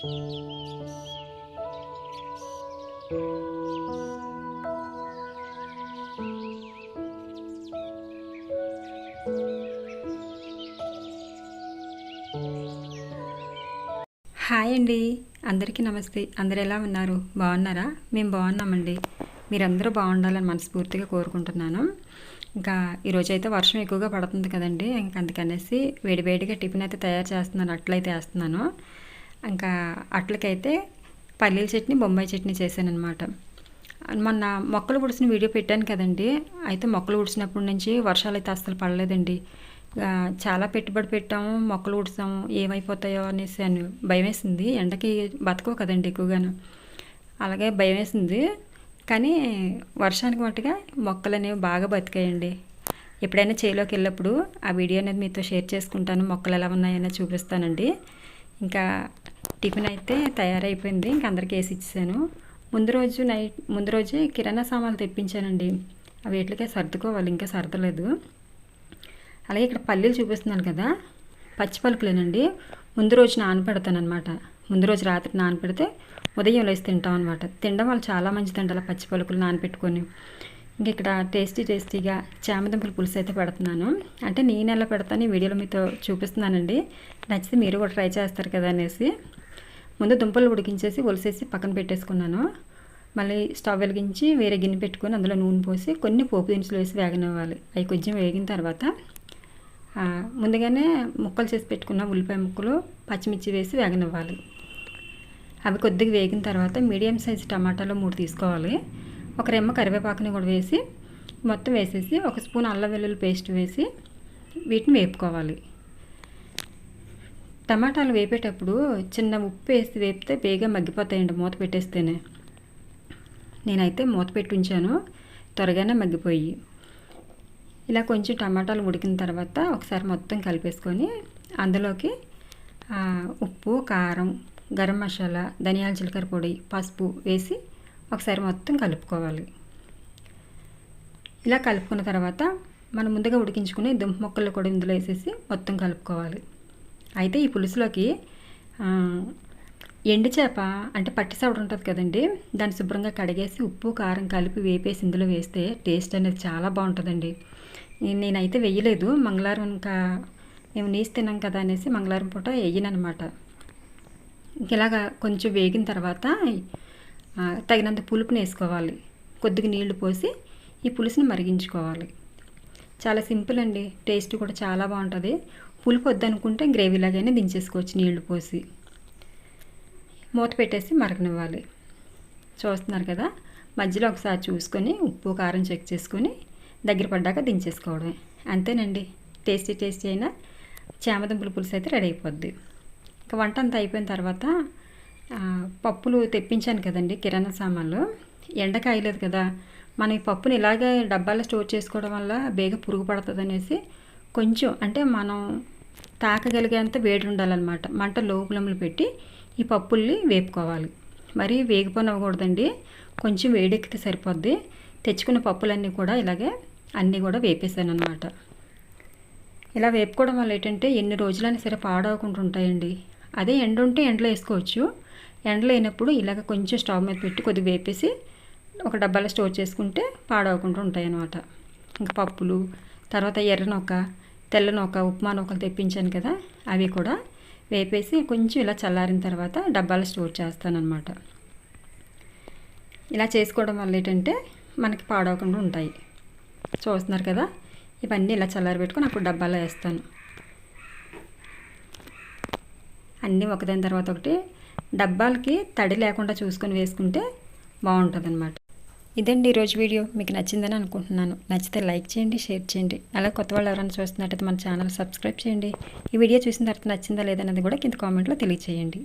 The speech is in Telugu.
హాయ్ అండి. అందరికీ నమస్తే. అందరు ఎలా ఉన్నారు? బాగున్నారా? మేము బాగున్నామండి. మీరందరూ బాగుండాలని మనస్ఫూర్తిగా కోరుకుంటున్నాను. ఇంకా ఈరోజు అయితే వర్షం ఎక్కువగా పడుతుంది కదండి. ఇంకా అందుకనేసి వేడివేడిగా టిఫిన్ అయితే తయారు చేస్తున్నాను. అట్లయితే వేస్తున్నాను. ఇంకా అట్లకైతే పల్లీల చట్నీ బొంబాయి చట్నీ చేశాను మొన్న మొక్కలు పుడిసిన వీడియో పెట్టాను కదండి. అయితే మొక్కలు పుడిసినప్పటి నుంచి వర్షాలు అయితే అస్సలు పడలేదండి. చాలా పెట్టుబడి పెట్టాము మొక్కలు ఉడిసాము ఏమైపోతాయో అనేసి అని భయం వేసింది ఎండకి బతకవు కదండి ఎక్కువగాను. అలాగే భయం వేసింది కానీ వర్షానికి మట్టుగా మొక్కలు అనేవి బాగా బతికాయండి. ఎప్పుడైనా చేలోకి వెళ్ళినప్పుడు ఆ వీడియో అనేది మీతో షేర్ చేసుకుంటాను. మొక్కలు ఎలా ఉన్నాయని చూపిస్తానండి. ఇంకా టిఫిన్ అయితే తయారైపోయింది. ఇంక అందరికీ వేసి ఇచ్చేసాను. ముందు రోజు నైట్ ముందు రోజే కిరాణా సామాన్లు తెప్పించానండి. అవి వీటికే సర్దుకోవాలి? ఇంకా సర్దలేదు. అలాగే ఇక్కడ పల్లీలు చూపిస్తున్నాను కదా. పచ్చి పలుకులేనండి. ముందు రోజు నానపెడతానమాట అనమాట ముందు రోజు రాత్రి నానపెడితే ఉదయం లేసి తింటాం అనమాట తినడం వల్ల చాలా మంచిదండి అలా పచ్చి పలుకులు నానపెట్టుకొని. ఇంక ఇక్కడ టేస్టీ టేస్టీగా చామదుంపల పులుసు అయితే పెడుతున్నాను. అంటే నేను ఎలా పెడతాను ఈ వీడియోలో మీతో చూపిస్తున్నానండి. నచ్చితే మీరు కూడా ట్రై చేస్తారు కదా అనేసి. ముందు దుంపలు ఉడికించేసి ఒలిసేసి పక్కన పెట్టేసుకున్నాను. మళ్ళీ స్టవ్ వెలిగించి వేరే గిన్నె పెట్టుకొని అందులో నూనె పోసి కొన్ని పోపు దినుసులు వేసి వేగనివ్వాలి. అవి కొంచెం వేగిన తర్వాత ముందుగానే ముక్కలు చేసి పెట్టుకున్న ఉల్లిపాయ ముక్కలు పచ్చిమిర్చి వేసి వేగనివ్వాలి. అవి కొద్దిగా వేగిన తర్వాత మీడియం సైజు టమాటాలు మూడు తీసుకోవాలి. ఒక రెమ్మ కరివేపాకుని కూడా వేసి మొత్తం వేసేసి ఒక స్పూన్ అల్లం వెల్లుల్లి పేస్ట్ వేసి వీటిని వేపుకోవాలి. టమాటాలు వేపేటప్పుడు చిన్న ఉప్పు వేసి వేపితే బేగా మగ్గిపోతాయండి మూత పెట్టేస్తేనే. నేనైతే మూత పెట్టి ఉంచాను త్వరగానే మగ్గిపోయి. ఇలా కొంచెం టమాటాలు ఉడికిన తర్వాత ఒకసారి మొత్తం కలిపేసుకొని అందులోకి ఉప్పు కారం గరం మసాలా ధనియాల జీలకర్ర పొడి పసుపు వేసి ఒకసారి మొత్తం కలుపుకోవాలి. ఇలా కలుపుకున్న తర్వాత మనం ముందుగా ఉడికించుకుని దుంప మొక్కలు కూడా ఇందులో వేసేసి మొత్తం కలుపుకోవాలి. అయితే ఈ పులుసులోకి ఎండు చేప అంటే పట్టి సవడ ఉంటుంది కదండి దాన్ని శుభ్రంగా కడిగేసి ఉప్పు కారం కలిపి వేపేసి ఇందులో వేస్తే టేస్ట్ అనేది చాలా బాగుంటుందండి. నేనైతే వేయలేదు మంగళవారం ఇంకా మేము నీసి తిన్నాం కదా అనేసి మంగళవారం పూట వేయనమాట ఇలాగా కొంచెం వేగిన తర్వాత తగినంత పులుపుని వేసుకోవాలి. కొద్దిగా నీళ్ళు పోసి ఈ పులుసుని మరిగించుకోవాలి. చాలా సింపుల్ అండి టేస్ట్ కూడా చాలా బాగుంటుంది. పులుపు వద్దనుకుంటే గ్రేవీలాగైనా దించేసుకోవచ్చు నీళ్ళు పోసి. మూత పెట్టేసి మరగనివ్వాలి. చూస్తున్నారు కదా? మధ్యలో ఒకసారి చూసుకొని ఉప్పు కారం చెక్ చేసుకొని దగ్గర పడ్డాక దించేసుకోవడమే. అంతేనండి. టేస్టీ టేస్టీ అయిన చామదుంపుల పులుసు అయితే రెడీ అయిపోద్ది. ఇంకా వంట అంతా అయిపోయిన తర్వాత పప్పులు తెప్పించాను కదండి కిరాణా సామాన్లు. ఎండ కాయలేదు కదా. మనం ఈ పప్పుని ఇలాగే డబ్బాలో స్టోర్ చేసుకోవడం వల్ల బేగ పురుగు పడుతుంది అనేసి కొంచెం అంటే మనం తాకగలిగేంత వేడి ఉండాలన్నమాట మంట లోపలములు పెట్టి ఈ పప్పుల్ని వేపుకోవాలి. మరి వేగిపోనివ్వకూడదండి. కొంచెం వేడెక్కితే సరిపోద్ది. తెచ్చుకున్న పప్పులన్నీ కూడా ఇలాగే అన్నీ కూడా వేపేసాను అనమాట ఇలా వేపుకోవడం వల్ల ఏంటంటే ఎన్ని రోజులైనా సరే పాడవకుండా ఉంటాయండి. అదే ఎండ ఉంటే ఎండలో వేసుకోవచ్చు. ఎండ లేనప్పుడు ఇలాగ కొంచెం స్టవ్ మీద పెట్టి కొద్దిగా వేపేసి ఒక డబ్బాలో స్టోర్ చేసుకుంటే పాడవకుండా ఉంటాయి అన్నమాట ఇంకా పప్పులు తర్వాత ఎర్ర తెల్ల నూక ఉప్మా నూకలు తెప్పించాను కదా అవి కూడా వేపేసి కొంచెం ఇలా చల్లారిన తర్వాత డబ్బాలు స్టోర్ చేస్తానన్నమాట. ఇలా చేసుకోవడం వల్ల ఏంటంటే మనకి పాడవకుండా ఉంటాయి. చూస్తున్నారు కదా ఇవన్నీ ఇలా చల్లారి పెట్టుకొని అప్పుడు డబ్బాలో వేస్తాను. అన్నీ ఒకదాని తర్వాత ఒకటి డబ్బాలకి తడి లేకుండా చూసుకొని వేసుకుంటే బాగుంటుంది అనమాట ఇదండి ఈరోజు వీడియో. మీకు నచ్చిందని అనుకుంటున్నాను. నచ్చితే లైక్ చేయండి షేర్ చేయండి. అలా కొత్త వాళ్ళు ఎవరైనా చూస్తున్నట్టయితే మన ఛానల్ సబ్స్క్రైబ్ చేయండి. ఈ వీడియో చూసిన తర్వాత నచ్చిందా లేదన్నది కూడా కింద కామెంట్లో తెలియచేయండి.